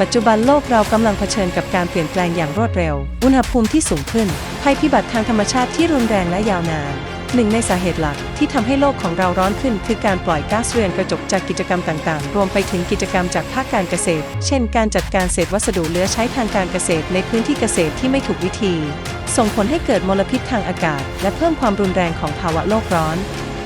ปัจจุบันโลกเรากำลังเผชิญกับการเปลี่ยนแปลงอย่างรวดเร็ว อุณหภูมิที่สูงขึ้น ภัยพิบัติทางธรรมชาติที่รุนแรงและยาวนาน หนึ่งในสาเหตุหลักที่ทำให้โลกของเราร้อนขึ้น คือการปล่อยก๊าซเรือนกระจกจากกิจกรรมต่างๆ รวมไปถึงกิจกรรมจากภาคการเกษตร เช่น การจัดการเศษวัสดุเหลือใช้ทางการเกษตรในพื้นที่เกษตรที่ไม่ถูกวิธี ส่งผลให้เกิดมลพิษทางอากาศ และเพิ่มความรุนแรงของภาวะโลกร้อน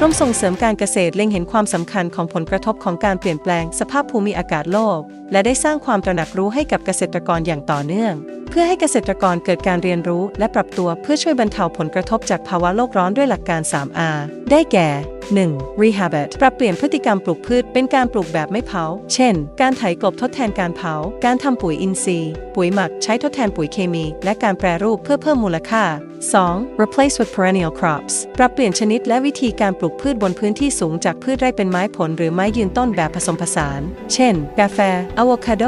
กรมส่งเสริมการเกษตรเล็งเห็นความสำคัญของผลกระทบของการเปลี่ยนแปลงสภาพภูมิอากาศโลก และได้สร้างความตระหนักรู้ให้กับเกษตรกรอย่างต่อเนื่อง เพื่อให้เกษตรกรเกิดการเรียนรู้และปรับตัวเพื่อช่วยบรรเทาผลกระทบจากภาวะโลกร้อนด้วยหลักการ 3R ได้แก่ 1. Rehabit ปรับเปลี่ยนพฤติกรรมปลูกพืชเป็นการปลูกแบบไม่เผา เช่น การไถกลบทดแทนการเผา การทำปุ๋ยอินทรีย์ ปุ๋ยหมักใช้ทดแทนปุ๋ยเคมี และการแปรรูปเพื่อเพิ่มมูลค่า 2. Replace with perennial crops ปรับเปลี่ยนชนิดและวิธีการปลูกพืชบนพื้นที่สูงจากพืชไร่เป็นไม้ผลหรือไม้ยืนต้นแบบผสมผสาน เช่น กาแฟอะโวคาโด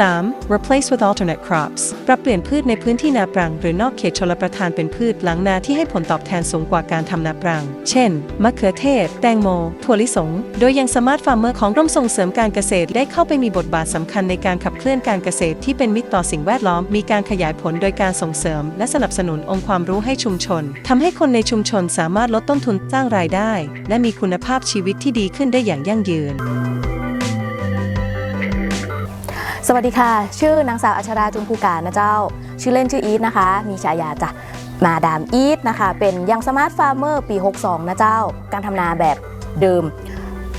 3. Replace with alternate crops ปรับเปลี่ยนพืชในพื้นที่นาปรัง หรือนอกเขตชลประทานเป็นพืชหลังนาที่ให้ผลตอบแทนสูงกว่าการทำนาปรัง เช่น มะเขือเทศแตงโม ถั่วลิสง โดยยังสมาร์ทฟาร์มเมอร์ของกรมส่งเสริมการเกษตรได้เข้าไปมีบทบาทสำคัญในการขับเคลื่อนการเกษตรที่เป็นมิตรต่อสิ่งแวดล้อม มีการขยายผลโดยการส่งเสริม และสนับสนุนองค์ความรู้ให้ชุมชนทำให้คนในชุมชนสามารถลดต้นทุนสร้างรายได้ และมีคุณภาพชีวิตที่ดีขึ้นได้อย่างยั่งยืนสวัสดีค่ะ ชื่อนางสาวอัชราจุมภูการนะเจ้า ชื่อเล่นชื่ออีทนะคะ มีฉายาจ้ะ มาดามอีทนะคะ เป็นยังสมาร์ทฟาร์มเมอร์ปี 62 นะเจ้า การทำนาแบบเดิม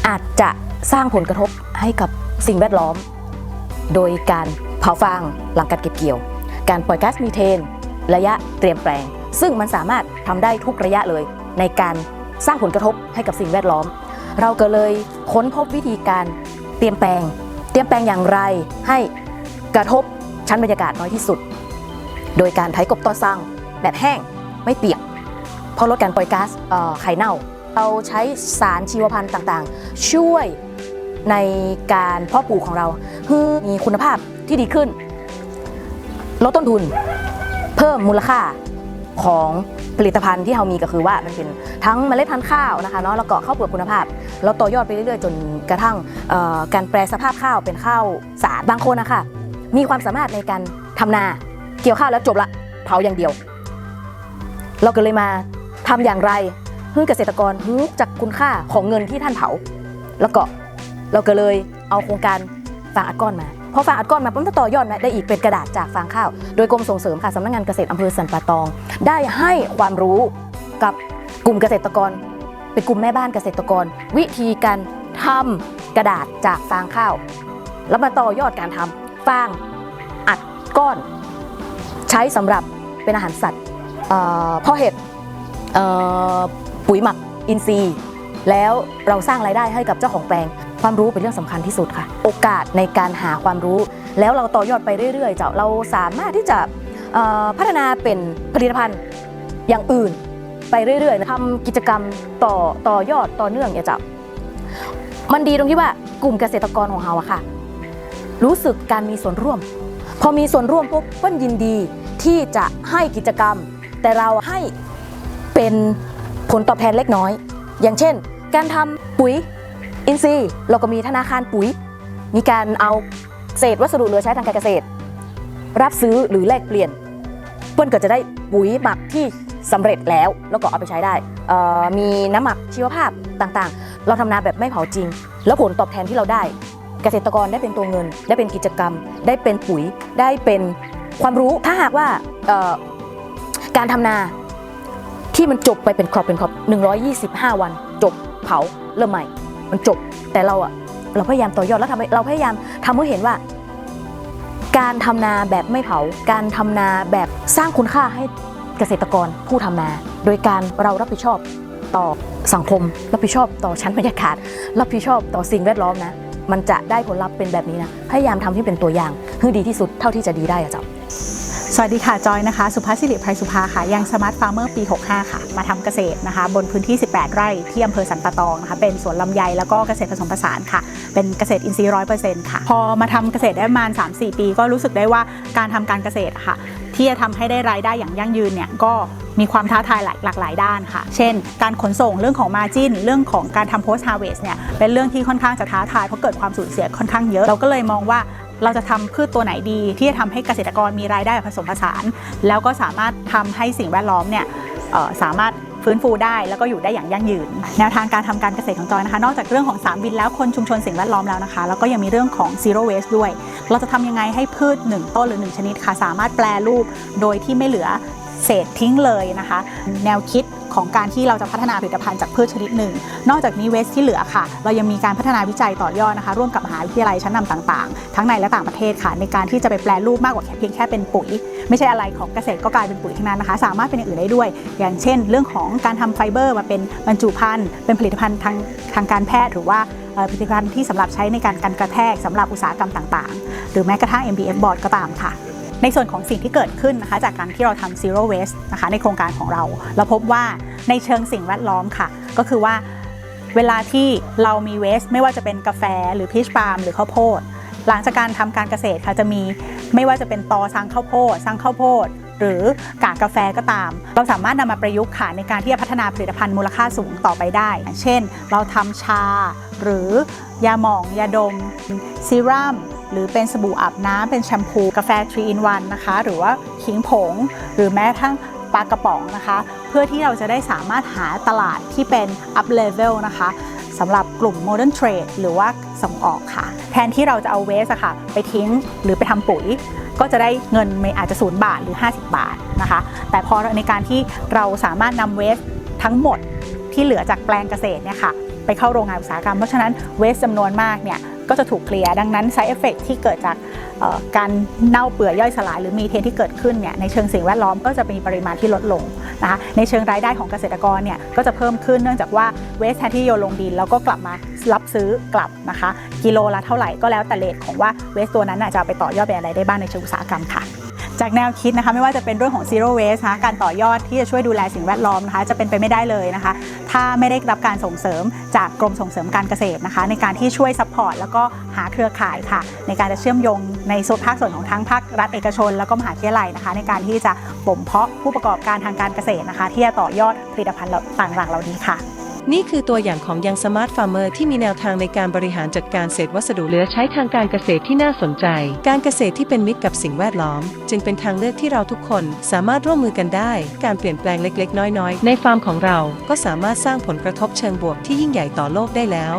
อาจจะสร้างผลกระทบให้กับสิ่งแวดล้อม โดยการเผาฟางหลังการเก็บเกี่ยว การปล่อยก๊าซมีเทน ระยะเตรียมแปลง ซึ่งมันสามารถทำได้ทุกระยะเลย ในการสร้างผลกระทบให้กับสิ่งแวดล้อม เราก็เลยค้นพบวิธีการเตรียมแปลง เตรียมแปลงอย่างไรให้กระทบชั้นบรรยากาศน้อยที่สุด โดยการไถกบต่อสั่ง แบบแห้งไม่เปียก เพราะลดการปล่อยก๊าซเอ่อไข่เน่า เราใช้สารชีวพันธุ์ต่างๆ ช่วยในการเพาะปลูกของเราให้มีคุณภาพที่ดีขึ้น ลดต้นทุน เพิ่มมูลค่าของผลิตภัณฑ์ที่เรามีก็คือว่ามันเป็นทั้งเมล็ดพันธุ์ข้าวนะคะเนาะแล้วก็ข้าวเปลือกคุณภาพเราต่อยอดไปเรื่อยๆ จนกระทั่งการแปลสภาพข้าวเป็นข้าวสารบางคนนะคะมีความสามารถในการทำนาเกี่ยวข้าวแล้วจบละเผาอย่างเดียว เราก็เลยมาทำอย่างไรให้เกษตรกรรู้จักคุณค่าของเงินที่ท่านเผา แล้วก็เราก็เลยเอาโครงการฟางอัดก้อนมาพอฟางอัดก้อนมาปุ๊บก็ต่อยอดมาได้อีกเป็นกระดาษจากฟางข้าว โดยกรมส่งเสริมค่ะสำนักงานเกษตรอำเภอสันป่าตอง ได้ให้ความรู้กับกลุ่มเกษตรกร เป็นกลุ่มแม่บ้านเกษตรกร วิธีการทำกระดาษจากฟางข้าว แล้วมาต่อยอดการทำฟางอัดก้อน ใช้สำหรับเป็นอาหารสัตว์ เอ่อเพ่อเห็ดปุ๋ยหมักอินทรีย์ แล้วเราสร้างรายได้ให้กับเจ้าของแปลง ความรู้เป็นเรื่องสำคัญที่สุดค่ะ โอกาสในการหาความรู้ แล้วเราต่อยอดไปเรื่อยๆเจ้าเราสามารถที่จะพัฒนาเป็นผลิตภัณฑ์อย่างอื่นไปเรื่อยๆทำกิจกรรมต่อต่อยอดต่อเนื่องเนี่ยเจ้ามันดีตรงที่ว่ากลุ่มเกษตรกรของเราอะค่ะ รู้สึกการมีส่วนร่วม พอมีส่วนร่วมปุ๊บเปิ้ลยินดีที่จะให้กิจกรรม แต่เราให้เป็นผลตอบแทนเล็กน้อย อย่างเช่น การทำปุ๋ยอินทรีย์เราก็มีธนาคารปุ๋ย มีการเอาเศษวัสดุเหลือใช้ทางการเกษตร รับซื้อหรือแลกเปลี่ยนเปิ้ลก็จะได้ปุ๋ยหมักที่สำเร็จแล้วแล้วก็เอาไปใช้ได้ มีน้ำหมักชีวภาพต่างๆ เราทำนาแบบไม่เผาจริง แล้วผลตอบแทนที่เราได้ เกษตรกรได้เป็นตัวเงิน ได้เป็นกิจกรรม ได้เป็นปุ๋ย ได้เป็นความรู้ ถ้าหากว่า การทำนาที่มันจบไปเป็นครอบเป็นครอบ125 วัน จบเผาเริ่มใหม่ มันจบแต่เราอะเราพยายามต่อยอดแล้วทำเราพยายามทำให้เห็นว่า การทำนาแบบไม่เผา การทำนาแบบสร้างคุณค่าให้เกษตรกรผู้ทำนา โดยการเรารับผิดชอบต่อสังคม รับผิดชอบต่อชั้นบรรยากาศ รับผิดชอบต่อสิ่งแวดล้อมนะ มันจะได้ผลลัพธ์เป็นแบบนี้นะ พยายามทำให้เป็นตัวอย่างให้ดีที่สุดเท่าที่จะดีได้อะจ้า สวัสดีค่ะ จอยนะคะ สุภาสิริไพรสุภาค่ะยังสมาร์ทฟาร์มเมอร์ปี 65 ค่ะ มาทำเกษตรนะคะ บนพื้นที่ 18 ไร่ที่อำเภอสันปะตองนะคะ เป็นสวนลำไยแล้วก็เกษตรผสมผสานค่ะ เป็นเกษตรอินทรีย์ร้อยเปอร์เซ็นต์ค่ะ พอมาทำเกษตรได้ประมาณ 3-4 ปี ก็รู้สึกได้ว่าการทำการเกษตรค่ะ ที่จะทำให้ได้รายได้อย่างยั่งยืนเนี่ยก็มีความท้าทายหลากหลากหลายด้านค่ะ เช่น การขนส่งเรื่องของ Margin เรื่องของการทำ Post Harvest เนี่ย เป็นเรื่องที่ค่อนข้างจะท้าทายเพราะเกิดความสูญเสียค่อนข้างเยอะ เราก็เลยมองว่า เราจะทำพืชตัวไหนดี ที่จะทำให้เกษตรกรมีรายได้ผสมผสาน แล้วก็สามารถทำให้สิ่งแวดล้อมเนี่ยสามารถฟื้นฟูได้แล้วก็อยู่ได้อย่างยั่งยืน แนวทางการทำการเกษตรของจอยนะคะ นอกจากเรื่องของ3วินแล้วคนชุมชนสิ่งแวดล้อมแล้วนะคะ แล้วก็ยังมีเรื่องของ zero waste ด้วย เราจะทำยังไงให้พืช 1 ต้นหรือ 1 ชนิดค่ะ สามารถแปลรูปโดยที่ไม่เหลือเศษทิ้งเลยนะคะ แนวคิด ของการที่เราจะพัฒนาผลิตภัณฑ์จากพืชชนิดหนึ่ง นอกจากนี้เวสที่เหลือค่ะ เรายังมีการพัฒนาวิจัยต่อยอดนะคะ ร่วมกับมหาวิทยาลัยชั้นนำต่างๆ ทั้งในและต่างประเทศค่ะ ในการที่จะไปแปลรูปมากกว่าแค่เพียงแค่เป็นปุ๋ย ไม่ใช่อะไรของเกษตรก็กลายเป็นปุ๋ยทั้งนั้นนะคะ สามารถเป็นอย่างอื่นได้ด้วย อย่างเช่น เรื่องของการทำไฟเบอร์มาเป็นบรรจุภัณฑ์เป็นผลิตภัณฑ์ทางทางการแพทย์หรือว่าผลิตภัณฑ์ที่สำหรับใช้ในการกันกระแทกสำหรับอุตสาหกรรมต่างๆ หรือแม้กระทั่ง MBF board ก็ตามค่ะ ในส่วนของสิ่งที่เกิดขึ้นนะคะจากการที่เราทำ zero waste นะคะในโครงการของเรา เราพบว่าในเชิงสิ่งแวดล้อมค่ะ ก็คือว่าเวลาที่เรามีเวสไม่ว่าจะเป็นกาแฟหรือพีชปาล์มหรือข้าวโพด หลังจากการทำการเกษตรค่ะจะมีไม่ว่าจะเป็นตอสังข้าวโพดสังข้าวโพด หรือกากกาแฟก็ตาม เราสามารถนำมาประยุกต์ค่ะในการที่จะพัฒนาผลิตภัณฑ์มูลค่าสูงต่อไปได้ เช่น เราทำชา หรือยาหมอง ยาดมซีรั่ม หรือเป็นสบู่อาบน้ำเป็นแชมพูกาแฟ3 in 1นะคะ หรือว่าขิงผง หรือแม้กระทั่งปลากระป๋องนะคะ เพื่อที่เราจะได้สามารถหาตลาดที่เป็น up level นะคะสำหรับกลุ่ม modern trade หรือว่าส่งออกค่ะ แทนที่เราจะเอาเวสอะค่ะ ไปทิ้งหรือไปทำปุ๋ย ก็จะได้เงินไม่อาจจะศูนย์บาทหรือ 50 บาทนะคะ แต่พอในการที่เราสามารถนำเวสทั้งหมดที่เหลือจากแปลงเกษตรเนี่ยค่ะไปเข้าโรงงานอุตสาหกรรม เพราะฉะนั้นเวสจำนวนมากเนี่ย ก็จะถูกเคลียร์ดังนั้นไซเอฟเฟกที่เกิดจากการเน่าเปื่อยย่อยสลายหรือมีเทนที่เกิดขึ้นเนี่ยในเชิงสิ่งแวดล้อมก็จะมีปริมาณที่ลดลงนะคะในเชิงรายได้ของเกษตรกรเนี่ยก็จะเพิ่มขึ้นเนื่องจากว่าเวสแทนที่โยนลงดิน แล้วก็กลับมารับซื้อกลับนะคะ กิโลละเท่าไหร่ก็แล้วแต่เลทของว่าเวสตัวนั้นจะเอาไปต่อยอดเป็นอะไรได้บ้างในเชิงอุตสาหกรรมค่ะ จากแนวคิดนะคะไม่ว่าจะเป็นเรื่องของ zero waste นะคะการต่อยอดที่จะช่วยดูแลสิ่งแวดล้อมนะคะจะเป็นไปไม่ได้เลยนะคะ ถ้าไม่ได้รับการส่งเสริมจากกรมส่งเสริมการเกษตรนะคะ ในการที่ช่วยซัพพอร์ตแล้วก็หาเครือข่ายค่ะ ในการจะเชื่อมโยงในส่วนภาคส่วนของทั้งภาครัฐเอกชน แล้วก็มหาวิทยาลัยนะคะ ในการที่จะบ่มเพาะผู้ประกอบการทางการเกษตรนะคะ ที่จะต่อยอดผลิตภัณฑ์ต่างๆเหล่านี้ค่ะ นี่คือตัวอย่างของยังสมาร์ทฟาร์มเมอร์ที่มีแนวทางในการบริหารจัดการเศษวัสดุเหลือใช้ทางการเกษตรที่น่าสนใจ การเกษตรที่เป็นมิตรกับสิ่งแวดล้อม จึงเป็นทางเลือกที่เราทุกคนสามารถร่วมมือกันได้ การเปลี่ยนแปลงเล็ก ๆ น้อย ๆ ในฟาร์มของเรา ก็สามารถสร้างผลกระทบเชิงบวกที่ยิ่งใหญ่ต่อโลกได้แล้ว